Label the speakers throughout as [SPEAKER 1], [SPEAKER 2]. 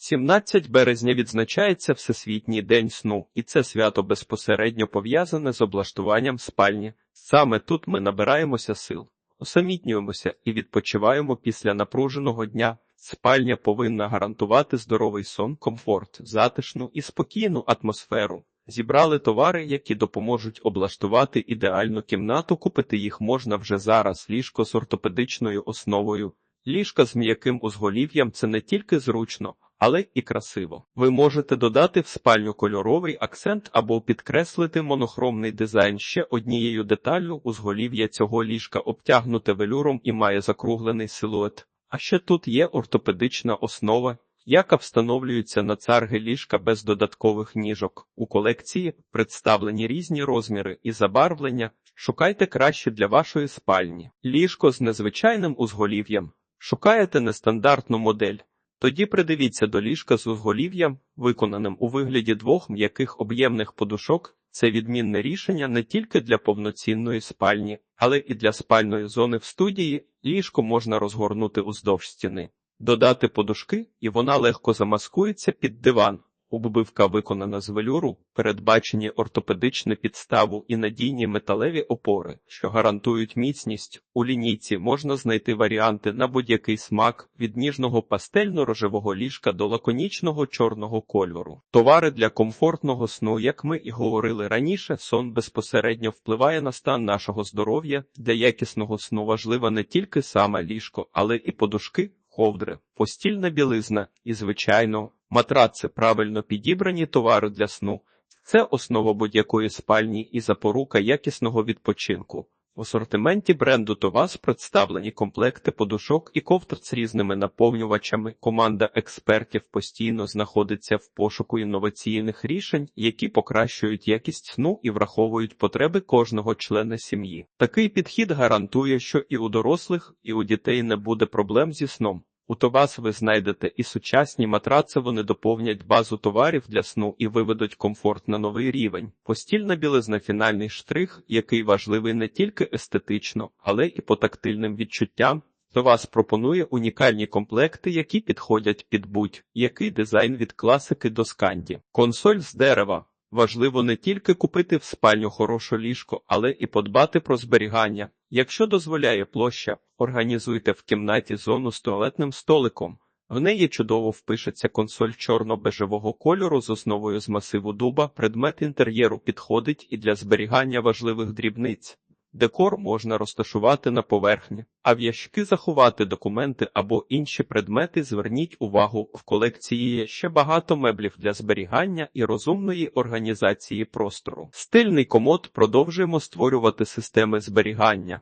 [SPEAKER 1] 17 березня відзначається Всесвітній день сну, і це свято безпосередньо пов'язане з облаштуванням спальні. Саме тут ми набираємося сил, усамітнюємося і відпочиваємо після напруженого дня. Спальня повинна гарантувати здоровий сон, комфорт, затишну і спокійну атмосферу. Зібрали товари, які допоможуть облаштувати ідеальну кімнату. Купити їх можна вже зараз. Ліжко з ортопедичною основою. Ліжка з м'яким узголів'ям це не тільки зручно, але і красиво. Ви можете додати в спальню кольоровий акцент або підкреслити монохромний дизайн ще однією деталлю. Узголів'я цього ліжка обтягнуте велюром і має закруглений силует. А ще тут є ортопедична основа, яка встановлюється на царги ліжка без додаткових ніжок. У колекції представлені різні розміри і забарвлення. Шукайте краще для вашої спальні. Ліжко з незвичайним узголів'ям. Шукаєте нестандартну модель. Тоді придивіться до ліжка з узголів'ям, виконаним у вигляді двох м'яких об'ємних подушок. Це відмінне рішення не тільки для повноцінної спальні, але і для спальної зони в студії. Ліжко можна розгорнути уздовж стіни, додати подушки, і вона легко замаскується під диван. Оббивка виконана з велюру, передбачені ортопедичну підставу і надійні металеві опори, що гарантують міцність. У лінійці можна знайти варіанти на будь-який смак від ніжного пастельно-рожевого ліжка до лаконічного чорного кольору. Товари для комфортного сну, як ми і говорили раніше, сон безпосередньо впливає на стан нашого здоров'я. Для якісного сну важливе не тільки саме ліжко, але і подушки. Ковдри, постільна білизна і, звичайно, матраци правильно підібрані товари для сну. Це основа будь-якої спальні і запорука якісного відпочинку. В асортименті бренду Товас представлені комплекти подушок і ковдр з різними наповнювачами. Команда експертів постійно знаходиться в пошуку інноваційних рішень, які покращують якість сну і враховують потреби кожного члена сім'ї. Такий підхід гарантує, що і у дорослих, і у дітей не буде проблем зі сном. У Товас ви знайдете і сучасні матраци, вони доповнять базу товарів для сну і виведуть комфорт на новий рівень. Постільна білизна фінальний штрих, який важливий не тільки естетично, але і по тактильним відчуттям. Товас пропонує унікальні комплекти, які підходять під будь-який дизайн від класики до сканді. Консоль з дерева. Важливо не тільки купити в спальню хороше ліжко, але і подбати про зберігання. Якщо дозволяє площа, організуйте в кімнаті зону з туалетним столиком. В неї чудово впишеться консоль чорно-бежевого кольору з основою з масиву дуба. Предмет інтер'єру підходить і для зберігання важливих дрібниць. Декор можна розташувати на поверхні, а в ящики заховати документи або інші предмети. Зверніть увагу, в колекції є ще багато меблів для зберігання і розумної організації простору. Стильний комод продовжуємо створювати системи зберігання.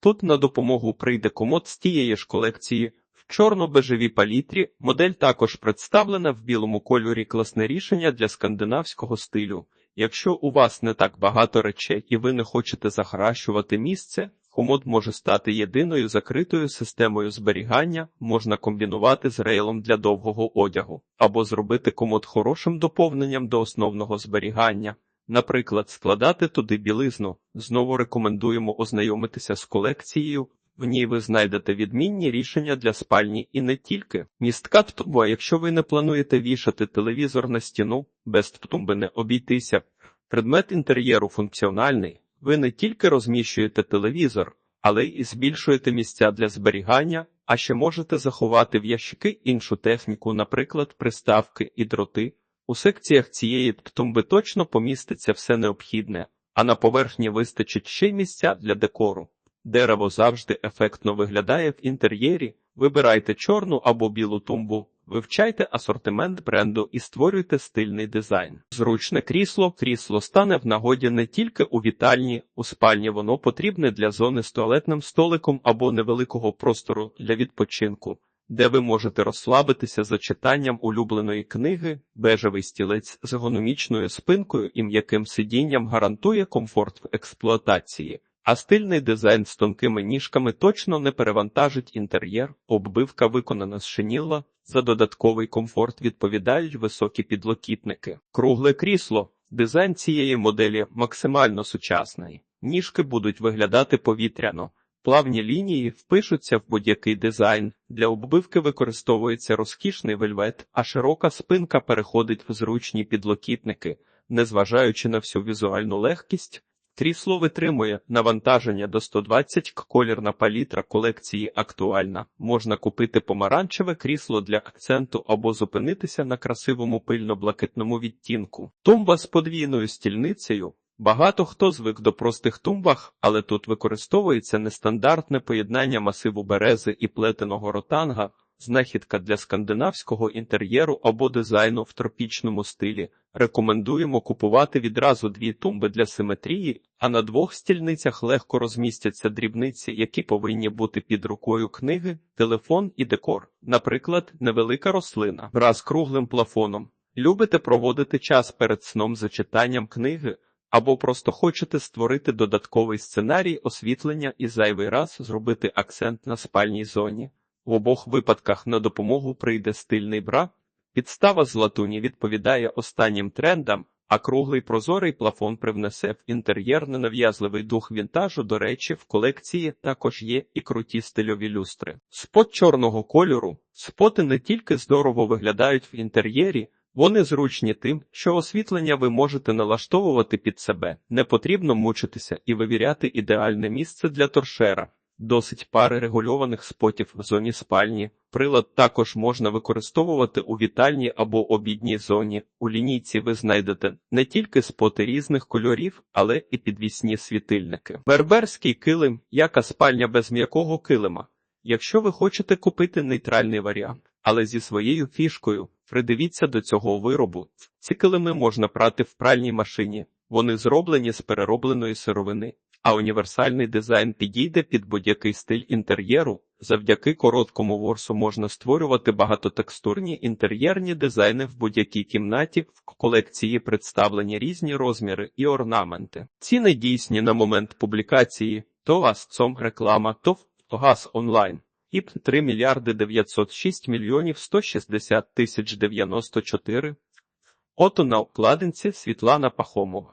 [SPEAKER 1] Тут на допомогу прийде комод з тієї ж колекції. В чорно-бежевій палітрі модель також представлена в білому кольорі класне рішення для скандинавського стилю. Якщо у вас не так багато речей і ви не хочете захаращувати місце, комод може стати єдиною закритою системою зберігання, можна комбінувати з рейлом для довгого одягу, або зробити комод хорошим доповненням до основного зберігання. Наприклад, складати туди білизну. Знову рекомендуємо ознайомитися з колекцією. В ній ви знайдете відмінні рішення для спальні і не тільки. Містка тумба, якщо ви не плануєте вішати телевізор на стіну, без тумби не обійтися. Предмет інтер'єру функціональний. Ви не тільки розміщуєте телевізор, але й збільшуєте місця для зберігання, а ще можете заховати в ящики іншу техніку, наприклад, приставки і дроти. У секціях цієї тумби точно поміститься все необхідне, а на поверхні вистачить ще місця для декору. Дерево завжди ефектно виглядає в інтер'єрі. Вибирайте чорну або білу тумбу, вивчайте асортимент бренду і створюйте стильний дизайн. Зручне крісло, крісло стане в нагоді не тільки у вітальні, у спальні воно потрібне для зони з туалетним столиком або невеликого простору для відпочинку, де ви можете розслабитися за читанням улюбленої книги, бежевий стілець з ергономічною спинкою і м'яким сидінням гарантує комфорт в експлуатації. А стильний дизайн з тонкими ніжками точно не перевантажить інтер'єр, оббивка виконана з шиніла, за додатковий комфорт відповідають високі підлокітники. Кругле крісло. Дизайн цієї моделі максимально сучасний. Ніжки будуть виглядати повітряно, Плавні лінії впишуться в будь-який дизайн. Для оббивки використовується розкішний вельвет, а широка спинка переходить в зручні підлокітники. Незважаючи на всю візуальну легкість, крісло витримує навантаження до 120 к. Колірна палітра колекції актуальна. Можна купити помаранчеве крісло для акценту або зупинитися на красивому пильно-блакитному відтінку. Тумба з подвійною стільницею. Багато хто звик до простих тумбах, але тут використовується нестандартне поєднання масиву берези і плетеного ротанга, знахідка для скандинавського інтер'єру або дизайну в тропічному стилі. Рекомендуємо купувати відразу дві тумби для симетрії, а на двох стільницях легко розмістяться дрібниці, які повинні бути під рукою книги, телефон і декор, наприклад, невелика рослина, раз круглим плафоном. Любите проводити час перед сном за читанням книги, або просто хочете створити додатковий сценарій освітлення і зайвий раз зробити акцент на спальній зоні. В обох випадках на допомогу прийде стильний бра. Підстава з латуні відповідає останнім трендам, а круглий прозорий плафон привнесе в інтер'єр ненав'язливий дух вінтажу. До речі, в колекції також є і круті стильові люстри. Спот чорного кольору. Споти не тільки здорово виглядають в інтер'єрі, вони зручні тим, що освітлення ви можете налаштовувати під себе. Не потрібно мучитися і вивіряти ідеальне місце для торшера. Досить пари регульованих спотів в зоні спальні. Прилад також можна використовувати у вітальні або обідній зоні. У лінійці ви знайдете не тільки споти різних кольорів, але і підвісні світильники. Берберський килим, яка спальня без м'якого килима. Якщо ви хочете купити нейтральний варіант, але зі своєю фішкою, придивіться до цього виробу. Ці килими можна прати в пральній машині. Вони зроблені з переробленої сировини, а універсальний дизайн підійде під будь-який стиль інтер'єру. Завдяки короткому ворсу можна створювати багатотекстурні інтер'єрні дизайни в будь-якій кімнаті. В колекції представлені різні розміри і орнаменти. Ціни дійсні на момент публікації. То Асцом реклама, то Газ онлайн. ІП 3 мільярди 906 мільйонів 160 тисяч 94. Ото на обкладинці Світлана Пахомова.